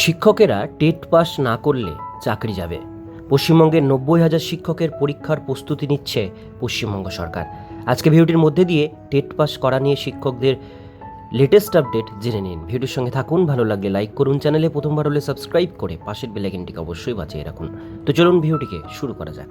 শিক্ষকেরা TET pass না করলে চাকরি যাবে। পশ্চিমবঙ্গের নব্বই হাজার শিক্ষকের পরীক্ষার প্রস্তুতি নিচ্ছে পশ্চিমবঙ্গ সরকার। আজকে ভিডিওটির মধ্যে দিয়ে টেট পাস করা নিয়ে শিক্ষকদের লেটেস্ট আপডেট জেনে নিন। ভিডিওর সঙ্গে থাকুন, ভালো লাগলে লাইক করুন চ্যানেলে প্রথমবার হলে সাবস্ক্রাইব করে পাশের বেলাইকনটিকে অবশ্যই বাঁচিয়ে রাখুন। তো চলুন ভিডিওটিকে শুরু করা যাক।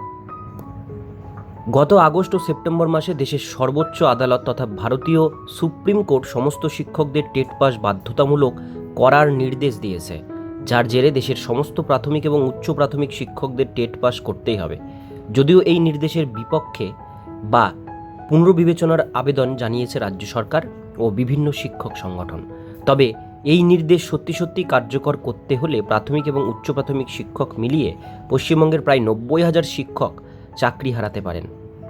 গত আগস্ট ও সেপ্টেম্বর মাসে দেশের সর্বোচ্চ আদালত তথা ভারতীয় সুপ্রিম কোর্ট সমস্ত শিক্ষকদের টেট পাস বাধ্যতামূলক করার নির্দেশ দিয়েছে। যার জেরে দেশের সমস্ত প্রাথমিক এবং উচ্চ প্রাথমিক শিক্ষকদের টেট পাস করতেই হবে। যদিও এই নির্দেশের বিপক্ষে বা পুনর্বিবেচনার আবেদন জানিয়েছে রাজ্য সরকার ও বিভিন্ন শিক্ষক সংগঠন। তবে এই নির্দেশ সত্যি সত্যি কার্যকর করতে হলে প্রাথমিক এবং উচ্চ প্রাথমিক শিক্ষক মিলিয়ে পশ্চিমবঙ্গের প্রায় নব্বই হাজার শিক্ষক চাকরি হারাতে পারেন।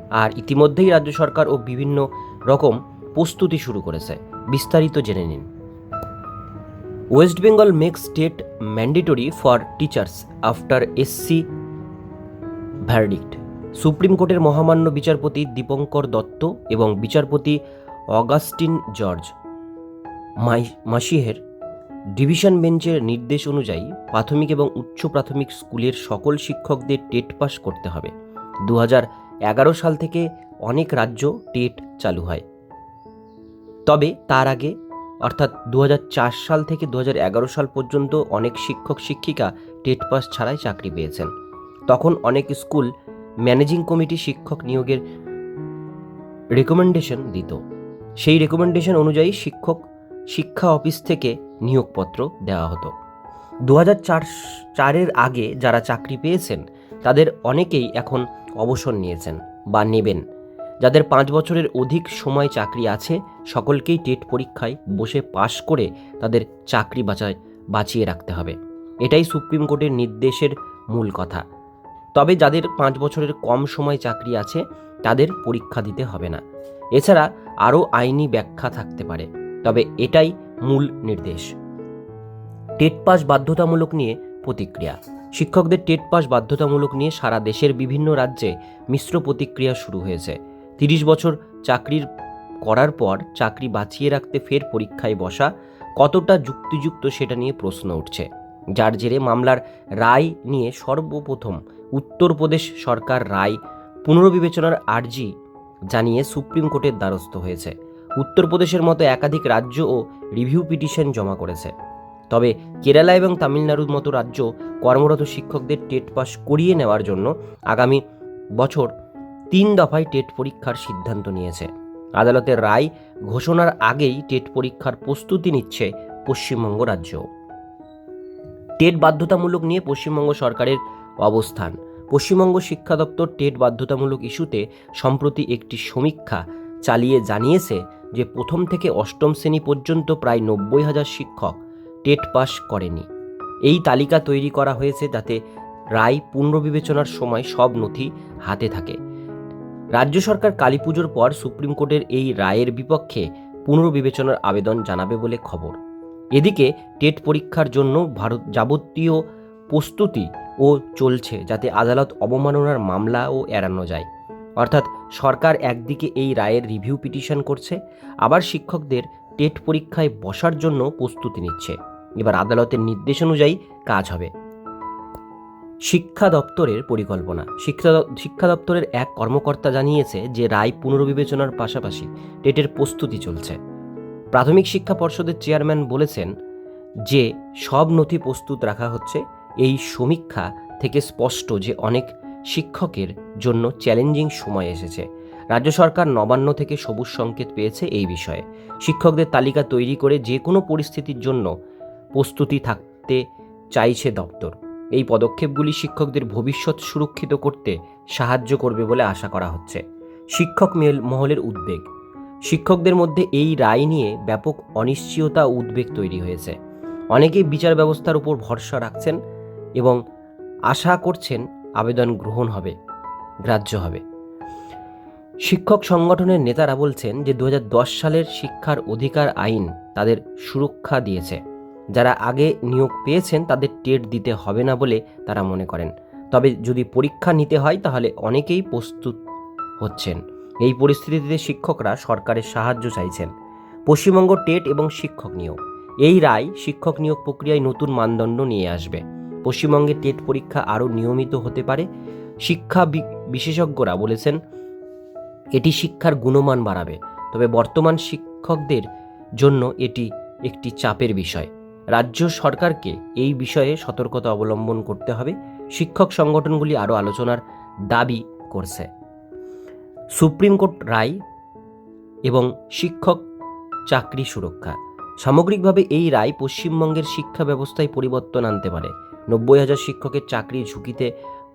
আর ইতিমধ্যেই রাজ্য সরকার ও বিভিন্ন রকম প্রস্তুতি শুরু করেছে। বিস্তারিত জেনে নিন। West Bengal make state mandatory for teachers after SC verdict Supreme কোর্টের মহামান্য বিচারপতি দীপঙ্কর দত্ত এবং বিচারপতি অগাস্টিন জর্জ মাসিহের ডিভিশন বেঞ্চের নির্দেশ অনুযায়ী প্রাথমিক এবং উচ্চ প্রাথমিক স্কুলের সকল শিক্ষকদের টেট পাস করতে হবে। দু এগারো সাল থেকে অনেক রাজ্য টেট চালু হয়। তবে তার আগে অর্থাৎ দু হাজার চার সাল থেকে দু হাজার এগারো সাল পর্যন্ত অনেক শিক্ষক শিক্ষিকা টেট পাস ছাড়াই চাকরি পেয়েছেন। তখন অনেক স্কুল ম্যানেজিং কমিটি শিক্ষক নিয়োগের রেকমেন্ডেশন দিত। সেই রেকমেন্ডেশন অনুযায়ী শিক্ষক শিক্ষা অফিস থেকে নিয়োগপত্র দেওয়া হতো। দু চারের আগে যারা চাকরি পেয়েছেন, তাদের অনেকেই এখন অবসর নিয়েছেন বা নেবেন। যাদের পাঁচ বছরের অধিক সময় চাকরি আছে, সকলকেই টেট পরীক্ষায় বসে পাশ করে তাদের চাকরি বাঁচায়, বাঁচিয়ে রাখতে হবে। এটাই সুপ্রিম কোর্টের নির্দেশের মূল কথা। তবে যাদের পাঁচ বছরের কম সময় চাকরি আছে, তাদের পরীক্ষা দিতে হবে না। এছাড়া আরও আইনি ব্যাখ্যা থাকতে পারে, তবে এটাই মূল নির্দেশ। টেট পাস বাধ্যতামূলক নিয়ে প্রতিক্রিয়া। শিক্ষকদের টেট পাস বাধ্যতামূলক নিয়ে সারা দেশের বিভিন্ন রাজ্যে মিশ্র প্রতিক্রিয়া শুরু হয়েছে। তিরিশ বছর চাকরির করার পর চাকরি বাঁচিয়ে রাখতে ফের পরীক্ষায় বসা কতটা যুক্তিযুক্ত সেটা নিয়ে প্রশ্ন উঠছে। যার জেরে মামলার রায় নিয়ে সর্বপ্রথম উত্তরপ্রদেশ সরকার রায় পুনর্বিবেচনার আর্জি জানিয়ে সুপ্রিম কোর্টের দ্বারস্থ হয়েছে। উত্তরপ্রদেশের মতো একাধিক রাজ্য ও রিভিউ পিটিশন জমা করেছে। তবে কেরালা এবং তামিলনাড়ুর মতো রাজ্য কর্মরত শিক্ষকদের টেট পাস করিয়ে নেওয়ার জন্য আগামী বছর তিন দফায় টেট পরীক্ষার সিদ্ধান্ত নিয়েছে। আদালতের রায় ঘোষণার আগেই টেট পরীক্ষার প্রস্তুতি নিচ্ছে পশ্চিমবঙ্গ রাজ্য। টেট বাধ্যতামূলক নিয়ে পশ্চিমবঙ্গ সরকারের অবস্থান। পশ্চিমবঙ্গ শিক্ষা দপ্তর টেট বাধ্যতামূলক ইস্যুতে সম্প্রতি একটি সমীক্ষা চালিয়ে জানিয়েছে যে প্রথম থেকে অষ্টম শ্রেণি পর্যন্ত প্রায় নব্বই হাজার শিক্ষক টেট পাস করেনি। এই তালিকা তৈরি করা হয়েছে যাতে রায় পুনর্বিবেচনার সময় সব নথি হাতে থাকে। রাজ্য সরকার কালী পুজোর পর সুপ্রিম কোর্টের এই রায়ের বিপক্ষে পুনর্বিবেচনার আবেদন জানাবে বলে খবর। এদিকে টেট পরীক্ষার জন্য ভারত যাবতীয় প্রস্তুতি ও চলছে যাতে আদালত অবমাননার মামলাও এড়ানো যায়। অর্থাৎ সরকার একদিকে এই রায়ের রিভিউ পিটিশন করছে, আবার শিক্ষকদের টেট পরীক্ষায় বসার জন্য প্রস্তুতি নিচ্ছে। এবার আদালতের নির্দেশ অনুযায়ী কাজ হবে। শিক্ষা দপ্তরের পরিকল্পনা। শিক্ষা শিক্ষা দপ্তরের এক কর্মকর্তা জানিয়েছে যে রায় পুনর্বিবেচনার পাশাপাশি টেটের প্রস্তুতি চলছে। প্রাথমিক শিক্ষা পর্ষদের চেয়ারম্যান বলেছেন যে সব নথি প্রস্তুত রাখা হচ্ছে। এই সমীক্ষা থেকে স্পষ্ট যে অনেক শিক্ষকের জন্য চ্যালেঞ্জিং সময় এসেছে। রাজ্য সরকার নবান্ন থেকে সবুজ সংকেত পেয়েছে এই বিষয়ে। শিক্ষকদের তালিকা তৈরি করে যে কোনো পরিস্থিতির জন্য প্রস্তুতি থাকতে চাইছে দপ্তর। এই পদক্ষেপগুলি শিক্ষকদের ভবিষ্যৎ সুরক্ষিত করতে সাহায্য করবে বলে আশা করা হচ্ছে। শিক্ষক মেল- মহলের উদ্বেগ। শিক্ষকদের মধ্যে এই রায় নিয়ে ব্যাপক অনিশ্চয়তা উদ্বেগ তৈরি হয়েছে। অনেকেই বিচার ব্যবস্থার উপর ভরসা রাখছেন এবং আশা করছেন আবেদন গ্রহণ হবে, গ্রাহ্য হবে। শিক্ষক সংগঠনের নেতারা বলছেন যে দু হাজার দশ সালের শিক্ষার অধিকার আইন তাদের সুরক্ষা দিয়েছে। যারা আগে নিয়োগ পেয়েছেন তাদের টেট দিতে হবে না বলে তারা মনে করেন। তবে যদি পরীক্ষা নিতে হয় তাহলে অনেকেই প্রস্তুত হচ্ছেন। এই পরিস্থিতিতে শিক্ষকরা সরকারের সাহায্য চাইছেন। পশ্চিমবঙ্গ টেট এবং শিক্ষক নিয়োগ। এই রায় শিক্ষক নিয়োগ প্রক্রিয়ায় নতুন মানদণ্ড নিয়ে আসবে। পশ্চিমবঙ্গে টেট পরীক্ষা আরও নিয়মিত হতে পারে। শিক্ষা বিশেষজ্ঞরা বলেছেন, এটি শিক্ষার গুণমান বাড়াবে। তবে বর্তমান শিক্ষকদের জন্য এটি একটি চাপের বিষয়। রাজ্য সরকারকে এই বিষয়ে সতর্কতা অবলম্বন করতে হবে। শিক্ষক সংগঠনগুলি আরও আলোচনার দাবি করছে। সুপ্রিম কোর্ট রায় এবং শিক্ষক চাকরি সুরক্ষা। সামগ্রিকভাবে এই রায় পশ্চিমবঙ্গের শিক্ষা ব্যবস্থায় পরিবর্তন আনতে পারে। নব্বই হাজার শিক্ষকের চাকরি ঝুঁকিতে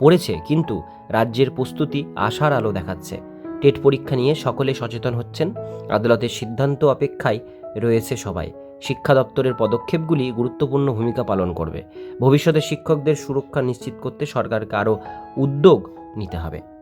পড়েছে, কিন্তু রাজ্যের প্রস্তুতি আশার আলো দেখাচ্ছে। টেট পরীক্ষা নিয়ে সকলে সচেতন হচ্ছেন। আদালতের সিদ্ধান্ত অপেক্ষায় রয়েছে সবাই। শিক্ষা দপ্তরের পদক্ষেপগুলি গুরুত্বপূর্ণ ভূমিকা পালন করবে। ভবিষ্যতে শিক্ষকদের সুরক্ষা নিশ্চিত করতে সরকারকে আরও উদ্যোগ নিতে হবে।